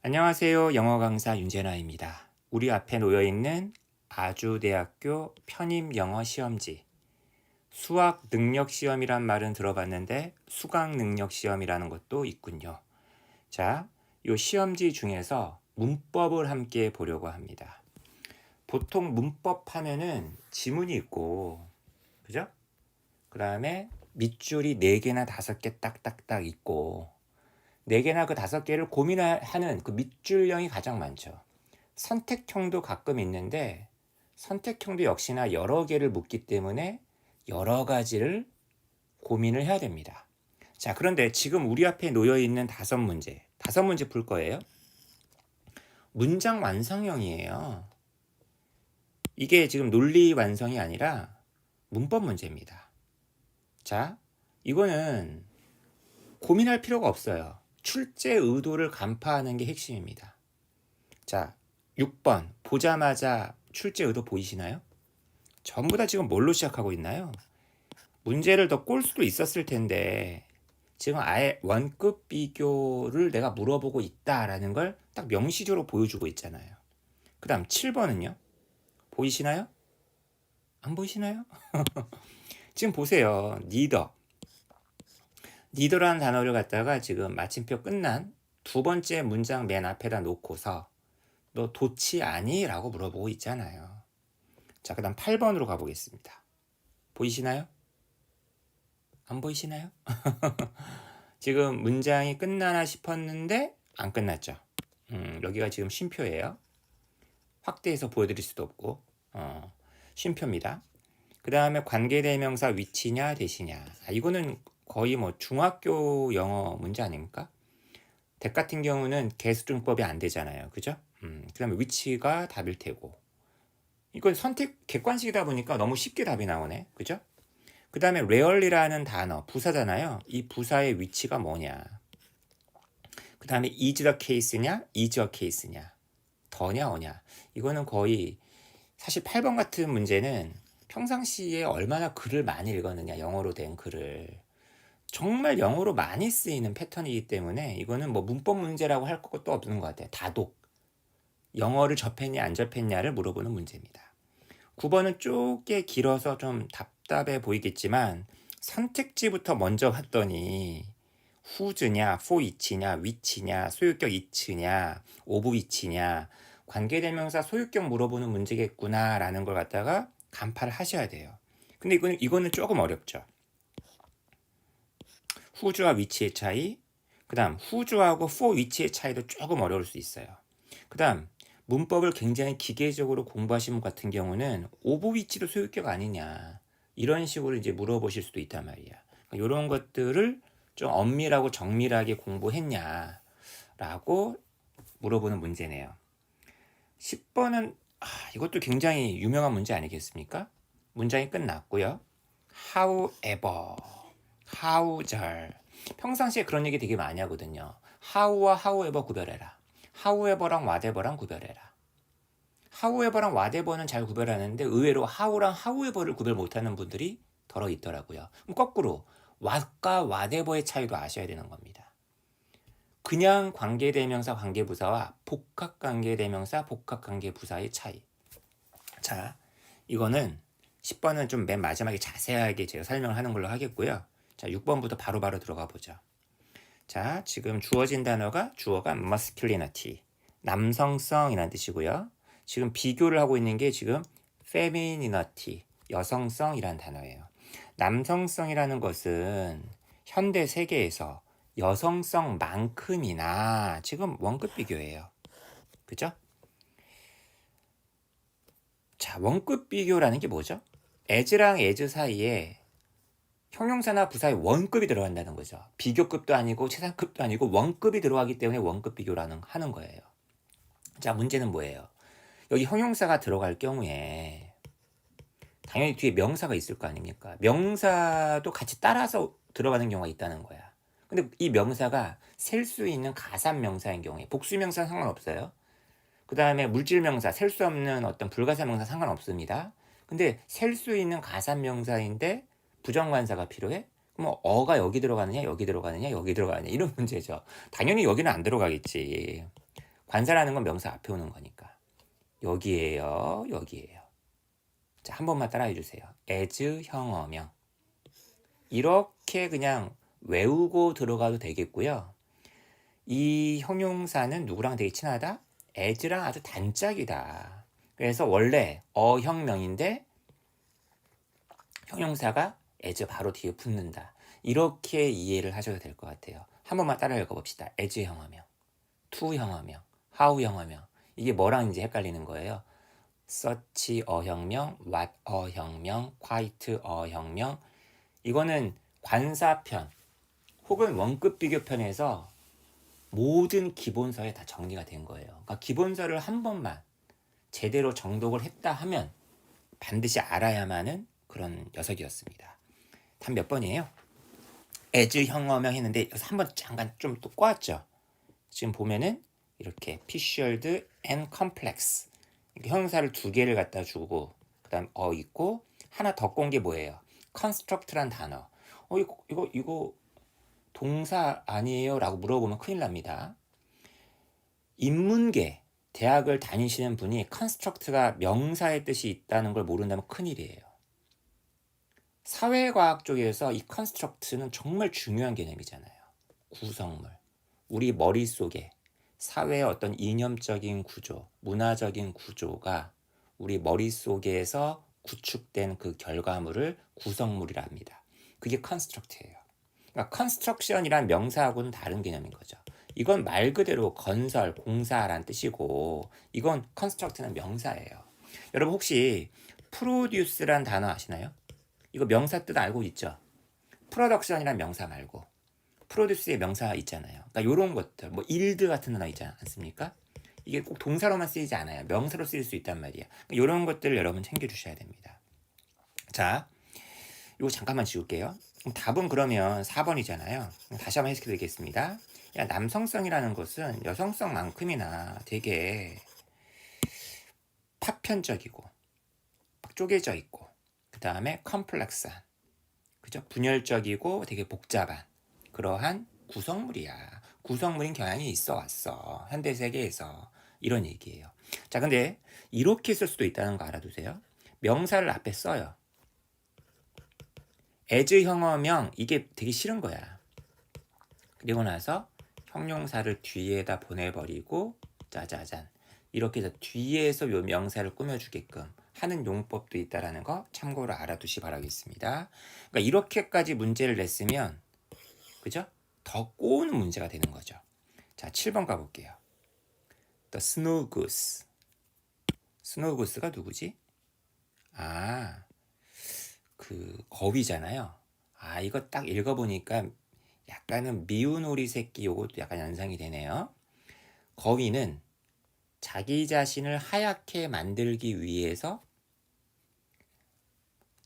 안녕하세요. 영어 강사 윤재나입니다. 우리 앞에 놓여 있는 아주대학교 편입 영어 시험지. 수학 능력 시험이란 말은 들어봤는데 수강 능력 시험이라는 것도 있군요. 자, 이 시험지 중에서 문법을 함께 보려고 합니다. 보통 문법 하면은 지문이 있고, 그죠? 그 다음에 밑줄이 4개나 5개 딱딱딱 있고, 네 개나 그 다섯 개를 고민하는 그 밑줄형이 가장 많죠. 선택형도 가끔 있는데 선택형도 역시나 여러 개를 묻기 때문에 여러 가지를 고민을 해야 됩니다. 자, 그런데 지금 우리 앞에 놓여 있는 다섯 문제, 다섯 문제 풀 거예요. 문장 완성형이에요. 이게 지금 논리 완성이 아니라 문법 문제입니다. 자, 이거는 고민할 필요가 없어요. 출제 의도를 간파하는 게 핵심입니다. 자, 6번. 보자마자 출제 의도 보이시나요? 전부 다 지금 뭘로 시작하고 있나요? 문제를 더 꼴 수도 있었을 텐데, 지금 아예 원급 비교를 내가 물어보고 있다라는 걸 딱 명시적으로 보여주고 있잖아요. 그 다음 7번은요? 보이시나요? 안 보이시나요? 지금 보세요. 니더. 니더라는 단어를 갖다가 지금 마침표 끝난 두 번째 문장 맨 앞에다 놓고서 너 도치 아니? 라고 물어보고 있잖아요. 자, 그 다음 8번으로 가보겠습니다. 보이시나요? 안 보이시나요? 지금 문장이 끝나나 싶었는데 안 끝났죠. 음, 여기가 지금 쉼표예요. 확대해서 보여드릴 수도 없고 어, 쉼표입니다. 그 다음에 관계대명사 위치냐 대시냐 아, 이거는 거의 뭐 중학교 영어 문제 아닙니까? 덱 같은 경우는 개수증법이 안 되잖아요. 그죠? 음, 그 다음에 위치가 답일 테고. 이건 선택 객관식이다 보니까 너무 쉽게 답이 나오네. 그죠? 그 다음에 rarely라는 단어, 부사잖아요. 이 부사의 위치가 뭐냐. 그 다음에 is the case냐, is the case냐. 더냐, 어냐. 이거는 거의 사실 8번 같은 문제는 평상시에 얼마나 글을 많이 읽었느냐, 영어로 된 글을. 정말 영어로 많이 쓰이는 패턴이기 때문에 이거는 뭐 문법 문제라고 할 것도 없는 것 같아요. 다독. 영어를 접했냐 안 접했냐를 물어보는 문제입니다. 9번은 쪼개 길어서 좀 답답해 보이겠지만 선택지부터 먼저 봤더니 후즈냐, 포이치냐, 위치냐, 소유격 이츠냐, 오브 위치냐, 관계대명사 소유격 물어보는 문제겠구나라는 걸 갖다가 간파를 하셔야 돼요. 근데 이거는, 이거는 조금 어렵죠. 후주와 위치의 차이, 그 다음 후주하고 for 위치의 차이도 조금 어려울 수 있어요. 그 다음 문법을 굉장히 기계적으로 공부하신 분 같은 경우는 오브 위치도 소유격 아니냐 이런 식으로 이제 물어보실 수도 있단 말이야. 그러니까 이런 것들을 좀 엄밀하고 정밀하게 공부했냐라고 물어보는 문제네요. 10번은 아, 이것도 굉장히 유명한 문제 아니겠습니까? 문장이 끝났고요. However how절. 평상시에 그런 얘기 되게 많이 하거든요. how와 however 구별해라. however랑 whatever랑 구별해라. however랑 whatever는 잘 구별하는데 의외로 how랑 however를 구별 못하는 분들이 덜어 있더라고요. 그럼 거꾸로 what과 whatever의 차이도 아셔야 되는 겁니다. 그냥 관계대명사 관계부사와 복합관계대명사 복합관계부사의 차이. 자, 이거는 10번은 좀 맨 마지막에 자세하게 제가 설명을 하는 걸로 하겠고요. 자, 6번부터 바로바로 들어가 보죠. 자, 지금 주어진 단어가 주어가 masculinity, 남성성이라는 뜻이고요. 지금 비교를 하고 있는 게 지금 femininity, 여성성이라는 단어예요. 남성성이라는 것은 현대 세계에서 여성성만큼이나 지금 원급 비교예요. 그죠? 자, 원급 비교라는 게 뭐죠? as랑 as 사이에 형용사나 부사의 원급이 들어간다는 거죠. 비교급도 아니고 최상급도 아니고 원급이 들어가기 때문에 원급 비교라는 하는 거예요. 자, 문제는 뭐예요? 여기 형용사가 들어갈 경우에 당연히 뒤에 명사가 있을 거 아닙니까? 명사도 같이 따라서 들어가는 경우가 있다는 거야. 근데 이 명사가 셀 수 있는 가산 명사인 경우에 복수 명사는 상관없어요. 그 다음에 물질 명사, 셀 수 없는 어떤 불가산 명사 상관없습니다. 근데 셀 수 있는 가산 명사인데 부정관사가 필요해? 그럼 어가 여기 들어가느냐, 여기 들어가느냐, 여기 들어가느냐 이런 문제죠. 당연히 여기는 안 들어가겠지. 관사라는 건 명사 앞에 오는 거니까. 여기에요. 여기에요. 자, 한 번만 따라해 주세요. as 형어명. 이렇게 그냥 외우고 들어가도 되겠고요. 이 형용사는 누구랑 되게 친하다? as랑 아주 단짝이다. 그래서 원래 어형명인데 형용사가 as 바로 뒤에 붙는다. 이렇게 이해를 하셔도 될 것 같아요. 한 번만 따라 읽어봅시다. as 형어명, to 형어명, how 형어명. 이게 뭐랑 이제 헷갈리는 거예요. such 어형명, what 어형명, quite 어형명. 이거는 관사편 혹은 원급 비교편에서 모든 기본서에 다 정리가 된 거예요. 그러니까 기본서를 한 번만 제대로 정독을 했다 하면 반드시 알아야만은 그런 녀석이었습니다. 단몇 번이에요? as 형어명 했는데 여기서 한번 잠깐 좀 또 꼬았죠. 지금 보면은 이렇게 피셜드 complex 이렇게 형용사를 두 개를 갖다 주고 그다음 어 있고 하나 더 꼰 게 뭐예요? construct란 단어. 어 이거 이거 이거 동사 아니에요라고 물어보면 큰일 납니다. 인문계 대학을 다니시는 분이 construct가 명사의 뜻이 있다는 걸 모른다면 큰일이에요. 사회과학 쪽에서 이 construct는 정말 중요한 개념이잖아요. 구성물. 우리 머릿속에 사회의 어떤 이념적인 구조, 문화적인 구조가 우리 머릿속에서 구축된 그 결과물을 구성물이라 합니다. 그게 컨스트럭트예요. 그러니까 컨스트럭션이란 명사하고는 다른 개념인 거죠. 이건 말 그대로 건설, 공사란 뜻이고 이건 컨스트럭트는 명사예요. 여러분 혹시 프로듀스란 단어 아시나요? 이거 명사 뜻 알고 있죠? 프로덕션이란 명사 말고 프로듀스의 명사 있잖아요. 그러니까 이런 것들, 뭐 일드 같은 단어 있지 않습니까? 이게 꼭 동사로만 쓰이지 않아요. 명사로 쓰일 수 있단 말이야. 이런 그러니까 것들을 여러분 챙겨주셔야 됩니다. 자, 이거 잠깐만 지울게요. 답은 그러면 4번이잖아요. 다시 한번 해석해 드리겠습니다. 야, 남성성이라는 것은 여성성만큼이나 되게 파편적이고 쪼개져 있고 그 다음에 컴플렉스한 그죠? 분열적이고 되게 복잡한 그러한 구성물이야. 구성물인 경향이 있어 왔어. 현대 세계에서 이런 얘기예요. 자, 근데 이렇게 쓸 수도 있다는 거 알아두세요. 명사를 앞에 써요. as 형어명 이게 되게 싫은 거야. 그리고 나서 형용사를 뒤에다 보내버리고 짜자잔 이렇게 해서 뒤에서 요 명사를 꾸며주게끔 하는 용법도 있다라는 거 참고로 알아두시 바라겠습니다. 그러니까 이렇게까지 문제를 냈으면 그죠? 더 꼬우는 문제가 되는 거죠. 자, 7번 가볼게요. The snow goose. 스노우 구스가 누구지? 아, 그 거위잖아요. 아, 이거 딱 읽어보니까 약간은 미운 오리 새끼 요것도 약간 연상이 되네요. 거위는 자기 자신을 하얗게 만들기 위해서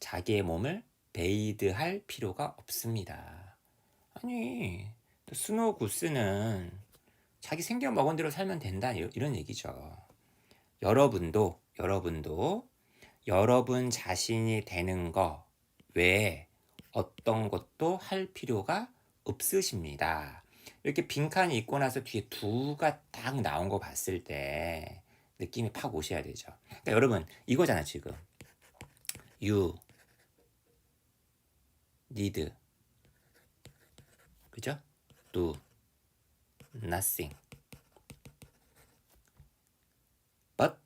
자기의 몸을 베이드할 필요가 없습니다. 아니, 스노우 구스는 자기 생겨 먹은 대로 살면 된다 이런 얘기죠. 여러분도 여러분도 여러분 자신이 되는 거 외에 어떤 것도 할 필요가 없으십니다. 이렇게 빈칸이 있고 나서 뒤에 두가 딱 나온 거 봤을 때 느낌이 팍 오셔야 되죠. 그러니까 여러분 이거잖아 지금. You need 그죠? do nothing but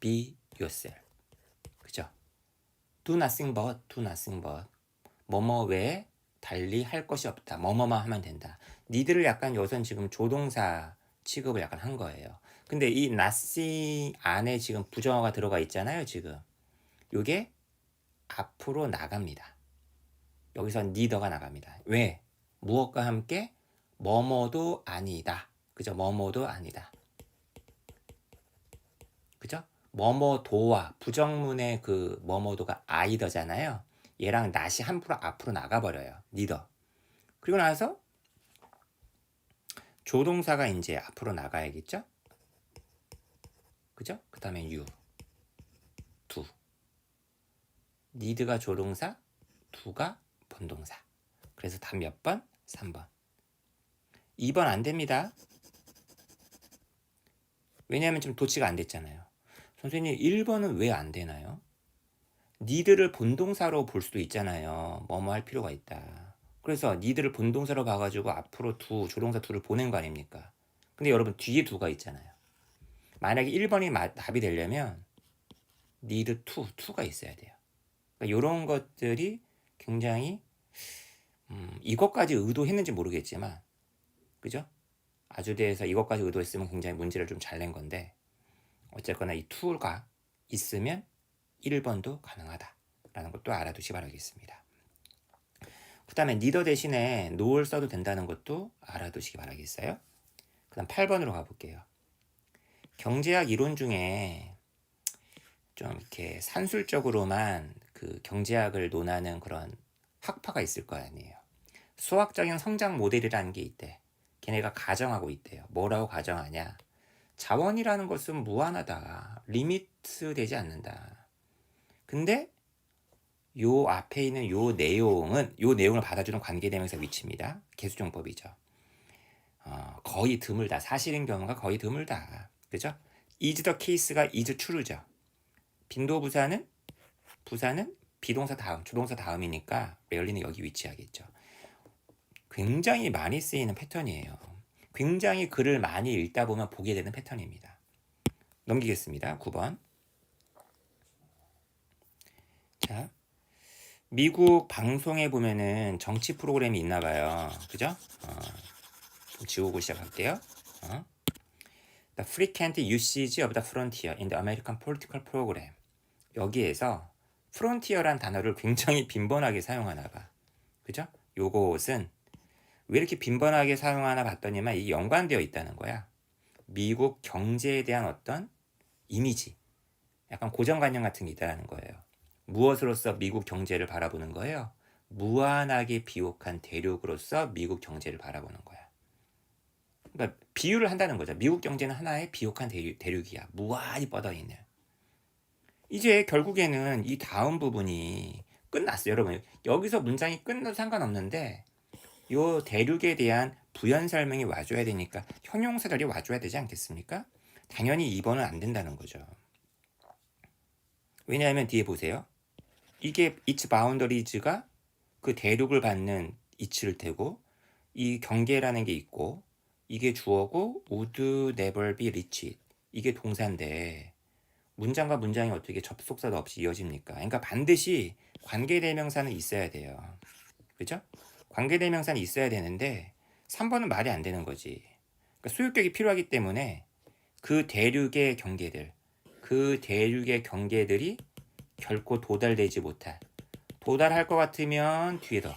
be yourself. 그죠? do nothing but, do nothing but. 뭐뭐 외에 달리 할 것이 없다. 뭐뭐만 하면 된다. 니들을 약간 여기선 지금 조동사 취급을 약간 한 거예요. 근데 이 nothing 안에 지금 부정어가 들어가 있잖아요, 지금. 요게 앞으로 나갑니다. 여기서 니더가 나갑니다. 왜? 무엇과 함께 뭐뭐도 아니다. 그죠? 뭐뭐도 아니다. 그죠? 뭐뭐도와 부정문의 그 뭐뭐도가 아이더잖아요. 얘랑 낫이 함부로 앞으로 나가버려요. 니더. 그리고 나서 조동사가 이제 앞으로 나가야겠죠? 그죠? 그 다음에 you, 두. 니드가 조동사, 두가 본동사. 그래서 답 몇 번? 3번. 2번 안 됩니다. 왜냐하면 지금 도치가 안 됐잖아요. 선생님 1번은 왜 안 되나요? 니들을 본동사로 볼 수도 있잖아요. 뭐뭐 할 필요가 있다. 그래서 니들을 본동사로 봐가지고 앞으로 두 조동사 둘을 보낸 거 아닙니까? 근데 여러분 뒤에 두가 있잖아요. 만약에 1번이 마- 답이 되려면 need to, to가 있어야 돼요. 그러니까 이런 것들이 굉장히 음, 이것까지 의도했는지 모르겠지만 그죠? 아주대에서 이것까지 의도했으면 굉장히 문제를 좀 잘 낸 건데 어쨌거나 이 to가 있으면 1번도 가능하다라는 것도 알아두시 바라겠습니다. 그 다음에 니더 대신에 no를 써도 된다는 것도 알아두시기 바라겠어요. 그 다음 8번으로 가볼게요. 경제학 이론 중에 좀 이렇게 산술적으로만 그 경제학을 논하는 그런 학파가 있을 거 아니에요. 수학적인 성장 모델이라는 게 있대. 걔네가 가정하고 있대요. 뭐라고 가정하냐? 자원이라는 것은 무한하다. 리미트 되지 않는다. 근데 요 앞에 있는 요 내용은 요 내용을 받아주는 관계대명사 위치입니다. 개수정법이죠. 어, 거의 드물다. 사실인 경우가 거의 드물다. 그죠? is the case가 is true죠. 빈도 부사는 부사는 비동사 다음, 주동사 다음이니까 레얼리는 여기 위치하겠죠. 굉장히 많이 쓰이는 패턴이에요. 굉장히 글을 많이 읽다 보면 보게 되는 패턴입니다. 넘기겠습니다. 9번. 자, 미국 방송에 보면은 정치 프로그램이 있나 봐요. 그죠? 어, 좀 지우고 시작할게요. 어. The frequent usage of the frontier in the American political program. 여기에서 frontier란 단어를 굉장히 빈번하게 사용하나 봐. 그죠? 요것은 왜 이렇게 빈번하게 사용하나 봤더니만 이게 연관되어 있다는 거야. 미국 경제에 대한 어떤 이미지, 약간 고정관념 같은 게 있다는 거예요. 무엇으로서 미국 경제를 바라보는 거예요? 무한하게 비옥한 대륙으로서 미국 경제를 바라보는 거야. 그러니까 비유를 한다는 거죠. 미국 경제는 하나의 비옥한 대륙, 대륙이야. 무한히 뻗어 있는. 이제 결국에는 이 다음 부분이 끝났어요. 여러분, 여기서 문장이 끝나도 상관없는데 요 대륙에 대한 부연 설명이 와줘야 되니까 형용사들이 와줘야 되지 않겠습니까? 당연히 2번은 안 된다는 거죠. 왜냐하면 뒤에 보세요. 이게 its boundaries가 그 대륙을 받는 이치를 테고 이 경계라는 게 있고 이게 주어고 would never be reached 이게 동사인데 문장과 문장이 어떻게 접속사도 없이 이어집니까? 그러니까 반드시 관계대명사는 있어야 돼요. 그죠? 관계대명사는 있어야 되는데 3번은 말이 안 되는 거지. 그러니까 소유격이 필요하기 때문에 그 대륙의 경계들, 그 대륙의 경계들이 결코 도달되지 못할. 도달할 것 같으면 더.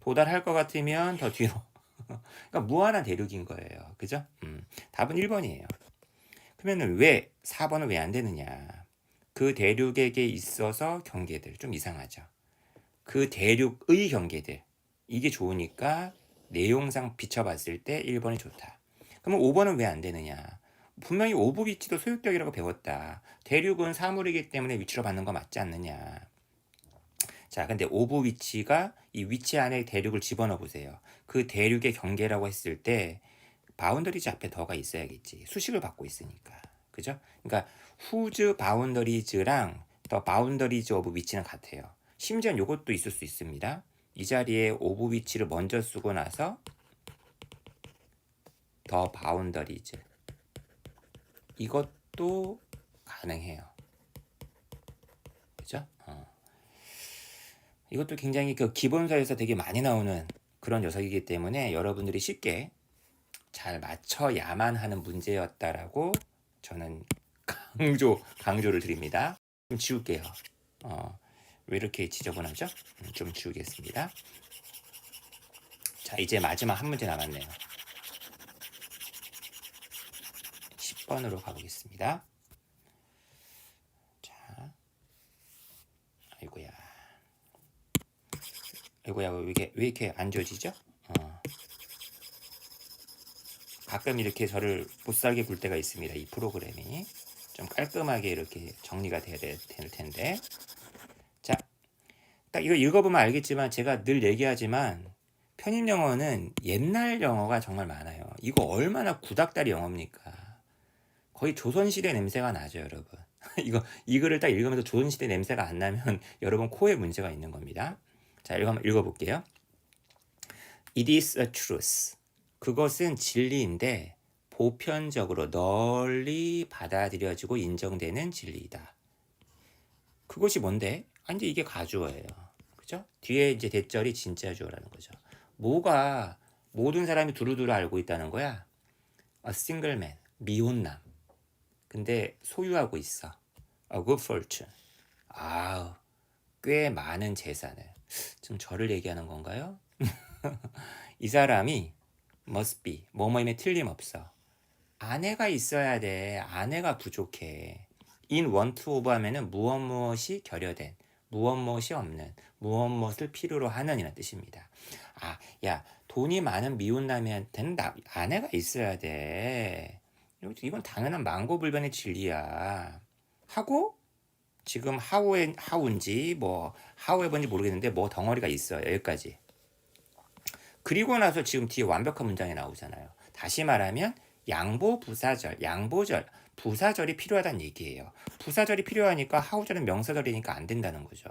도달할 것 같으면 더 뒤로. 그러니까 무한한 대륙인 거예요. 그죠? 음, 답은 1번이에요. 그러면 왜 4번은 왜 안 되느냐? 그 대륙에게 있어서 경계들 좀 이상하죠. 그 대륙의 경계들 이게 좋으니까 내용상 비춰봤을 때 1번이 좋다. 그러면 5번은 왜 안 되느냐? 분명히 오브 위치도 소유격이라고 배웠다. 대륙은 사물이기 때문에 위치로 받는 거 맞지 않느냐? 자, 근데 오브 위치가 이 위치 안에 대륙을 집어넣어 보세요. 그 대륙의 경계라고 했을 때 바운더리즈 앞에 더가 있어야겠지. 수식을 받고 있으니까. 그죠? 그러니까 후즈 바운더리즈랑 더 바운더리즈 오브 위치는 같아요. 심지어 이것도 있을 수 있습니다. 이 자리에 오브 위치를 먼저 쓰고 나서 더 바운더리즈 이것도 가능해요. 그죠? 어. 이것도 굉장히 그 기본서에서 되게 많이 나오는 그런 녀석이기 때문에 여러분들이 쉽게 잘 맞춰야만 하는 문제였다라고 저는 강조 강조를 드립니다. 좀 지울게요. 어, 왜 이렇게 지저분하죠? 음, 좀 지우겠습니다. 자, 이제 마지막 한 문제 남았네요. 10번으로 가보겠습니다. 자, 아이고야. 아이고야, 왜 이렇게, 왜 이렇게 안 지워지죠? 가끔 이렇게 저를 못살게 굴 때가 있습니다. 이 프로그램이. 좀 깔끔하게 이렇게 정리가 돼야 될 텐데. 자, 딱 이거 읽어보면 알겠지만 제가 늘 얘기하지만 편입 영어는 옛날 영어가 정말 많아요. 이거 얼마나 구닥다리 영어입니까? 거의 조선시대 냄새가 나죠, 여러분. 이거 이 글을 딱 읽으면서 조선시대 냄새가 안 나면 여러분 코에 문제가 있는 겁니다. 자, 읽어 읽어볼게요. It is a truth. 그것은 진리인데 보편적으로 널리 받아들여지고 인정되는 진리이다. 그것이 뭔데? 아, 이제 이게 가주어예요. 그죠? 뒤에 이제 대절이 진짜 주어라는 거죠. 뭐가 모든 사람이 두루두루 알고 있다는 거야? A single man, 미혼남. 근데 소유하고 있어. A good fortune. 아우, 꽤 많은 재산을. 지금 저를 얘기하는 건가요? 이 사람이 must be, 뭐뭐임에 틀림없어. 아내가 있어야 돼. 아내가 부족해. in want of 하면은 무엇 무엇이 결여된, 무엇 무엇이 없는, 무엇 무엇을 필요로 하는 이라는 뜻입니다. 아, 야, 돈이 많은 미혼남한테는 나, 아내가 있어야 돼. 이건 당연한 망고불변의 진리야. 하고 지금 하우에 하우인지 뭐 하우에 번지 모르겠는데 뭐 덩어리가 있어요. 여기까지. 그리고 나서 지금 뒤에 완벽한 문장이 나오잖아요. 다시 말하면 양보 부사절, 양보절, 부사절이 필요하다는 얘기예요. 부사절이 필요하니까 하우절은 명사절이니까 안 된다는 거죠.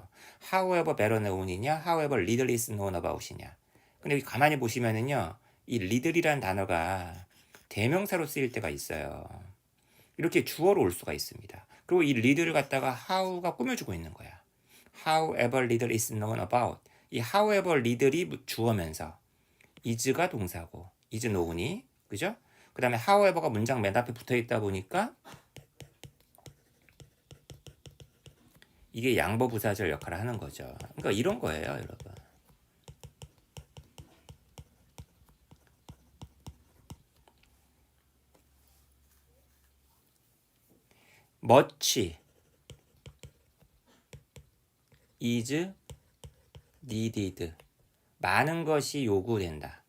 However better known이냐, however little is known about이냐. 근데 여기 가만히 보시면은요, 이 little이라는 단어가 대명사로 쓰일 때가 있어요. 이렇게 주어로 올 수가 있습니다. 그리고 이 little을 갖다가 how가 꾸며주고 있는 거야. However little is known about. 이 however little이 주어면서 is가 동사고 is known이 그죠? 그 다음에 however가 문장 맨 앞에 붙어 있다 보니까 이게 양보 부사절 역할을 하는 거죠. 그러니까 이런 거예요, 여러분. much is needed. 많은 것이 요구된다.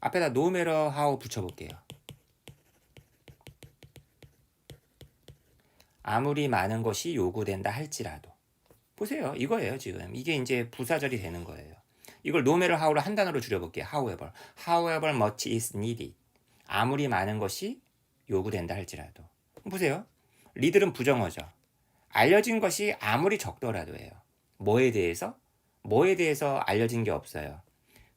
앞에다 no matter how 붙여볼게요. 아무리 많은 것이 요구된다 할지라도. 보세요. 이거예요, 지금. 이게 이제 부사절이 되는 거예요. 이걸 no matter how로 한 단어로 줄여볼게요. however. however much is needed. 아무리 많은 것이 요구된다 할지라도. 보세요. 리들은 부정어죠. 알려진 것이 아무리 적더라도예요. 뭐에 대해서? 뭐에 대해서 알려진 게 없어요.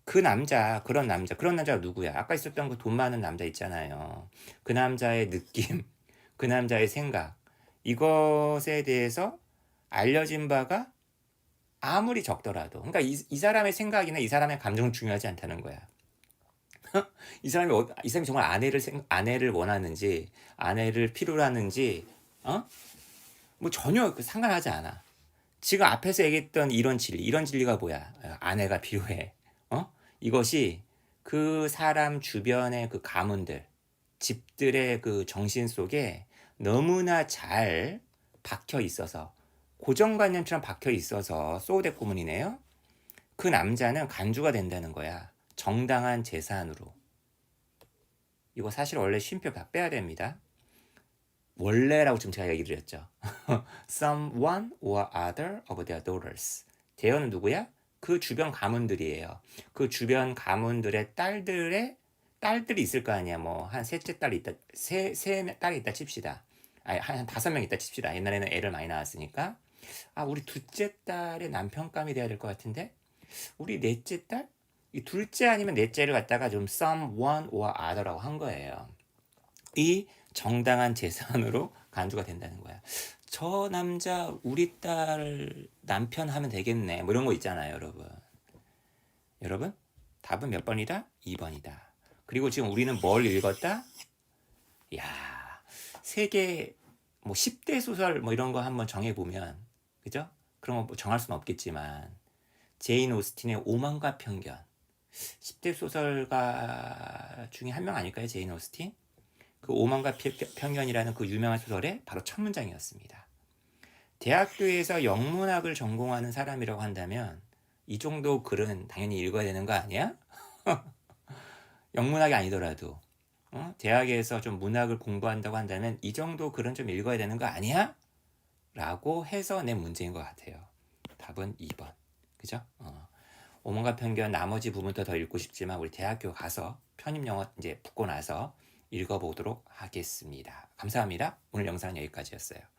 그 남자, 그런 남자, 그런 남자가 누구야? 아까 있었던 그 돈 많은 남자 있잖아요. 그 남자의 느낌, 그 남자의 생각, 이것에 대해서 알려진 바가 아무리 적더라도, 그러니까 이, 이 사람의 생각이나 이 사람의 감정은 중요하지 않다는 거야. 이 사람이 어, 이 사람이 정말 아내를 생, 아내를 원하는지, 아내를 필요로 하는지, 어? 뭐 전혀 그 상관하지 않아. 지금 앞에서 얘기했던 이런 진리, 이런 진리가 뭐야? 아내가 필요해. 어? 이것이 그 사람 주변의 그 가문들, 집들의 그 정신 속에 너무나 잘 박혀 있어서 고정관념처럼 박혀 있어서 소우대 구문이네요. 그 남자는 간주가 된다는 거야. 정당한 재산으로. 이거 사실 원래 쉼표 다 빼야 됩니다. 원래라고 지금 제가 얘기 드렸죠. Someone or other of their daughters. 대여는 누구야? 그 주변 가문들이에요. 그 주변 가문들의 딸들의 딸들이 있을 거 아니야. 뭐 한 셋째 딸이 있다, 세 세 딸이 있다 칩시다. 아니 한, 한 다섯 명 있다 칩시다. 옛날에는 애를 많이 낳았으니까. 아 우리 둘째 딸의 남편감이 돼야 될 것 같은데. 우리 넷째 딸? 이 둘째 아니면 넷째를 갖다가 좀 someone or other라고 한 거예요. 이 정당한 재산으로 간주가 된다는 거야. 저 남자 우리 딸 남편 하면 되겠네. 뭐 이런 거 있잖아요, 여러분. 여러분, 답은 몇 번이다? 2번이다. 그리고 지금 우리는 뭘 읽었다? 야, 세계 뭐 10대 소설 뭐 이런 거 한번 정해 보면 그죠? 그런 거뭐 정할 수는 없겠지만 제인 오스틴의 오만과 편견 10대 소설가 중에 한 명 아닐까요? 제인 오스틴? 그 오만과 편견이라는 그 유명한 소설의 바로 첫 문장이었습니다. 대학교에서 영문학을 전공하는 사람이라고 한다면 이 정도 글은 당연히 읽어야 되는 거 아니야? 영문학이 아니더라도 어? 대학에서 좀 문학을 공부한다고 한다면 이 정도 글은 좀 읽어야 되는 거 아니야? 라고 해서 낸 문제인 것 같아요. 답은 2번. 그죠? 어. 오만과 편견 나머지 부분도 더 읽고 싶지만 우리 대학교 가서 편입 영어 이제 붙고 나서 읽어보도록 하겠습니다. 감사합니다. 오늘 영상은 여기까지였어요.